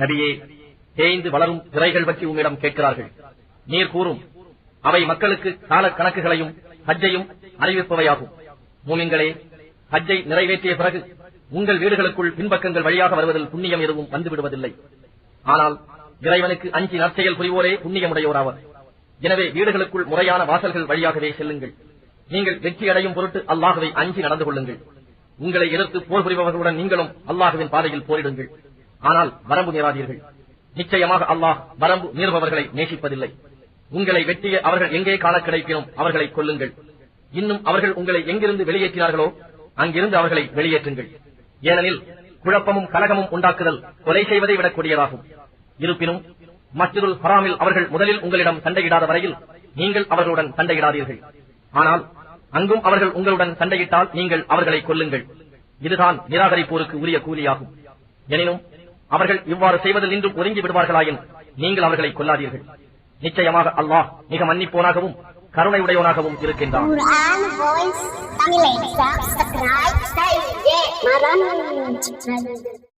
நபியே தேய்ந்து வளரும் திரைகள் பற்றி உங்களிடம் கேட்கிறார்கள். நீர் கூறும் அவை மக்களுக்கு கால கணக்குகளையும் ஹஜ்ஜையும் அறிவிப்பவையாகும். மூமிங்களே ஹஜ்ஜை நிறைவேற்றிய பிறகு உங்கள் வீடுகளுக்குள் பின்பக்கங்கள் வழியாக வருவதில் புண்ணியம் எதுவும் வந்துவிடுவதில்லை. ஆனால் இறைவனுக்கு அஞ்சு நற்செயல் புரிவோரே புண்ணியமுடையோராவர். எனவே வீடுகளுக்குள் முறையான வாசல்கள் வழியாகவே செல்லுங்கள். நீங்கள் வெற்றி அடையும் பொருட்டு அல்லாஹுவை அஞ்சி நடந்து கொள்ளுங்கள். உங்களை எதிர்த்து போர் புரிபவர்களுடன் நீங்களும் அல்லாஹுவின் பாதையில் போரிடுங்கள். ஆனால் வரம்பு மீறாதீர்கள். நிச்சயமாக அல்லாஹ் வரம்பு மீறுபவர்களை நேசிப்பதில்லை. உங்களை வெட்டிய அவர்கள் எங்கே காண கிடைப்பினும் அவர்களை கொல்லுங்கள். இன்னும் அவர்கள் உங்களை எங்கிருந்து வெளியேற்றினார்களோ அங்கிருந்து அவர்களை வெளியேற்றுங்கள். ஏனெனில் குழப்பமும் கலகமும் உண்டாக்குதல் கொலை செய்வதை விடக் கூடியதாகும். இருப்பினும் மஸ்ஜிதுல் ஹராமில் அவர்கள் முதலில் உங்களிடம் சண்டையிடாத வரையில் நீங்கள் அவர்களுடன் சண்டையிடாதீர்கள். ஆனால் அங்கும் அவர்கள் உங்களுடன் சண்டையிட்டால் நீங்கள் அவர்களை கொல்லுங்கள். இதுதான் நிராகரிப்போருக்கு உரிய கூலியாகும். எனினும் அவர்கள் இவ்வாறு செய்வதில் இன்றும் ஒதுங்கி விடுவார்களாயின் நீங்கள் அவர்களை கொல்லாதீர்கள் நிச்சயமாக அல்லாஹ் மிக மன்னிப்போனாகவும் கருணை உடையவனாகவும் இருக்கின்றான்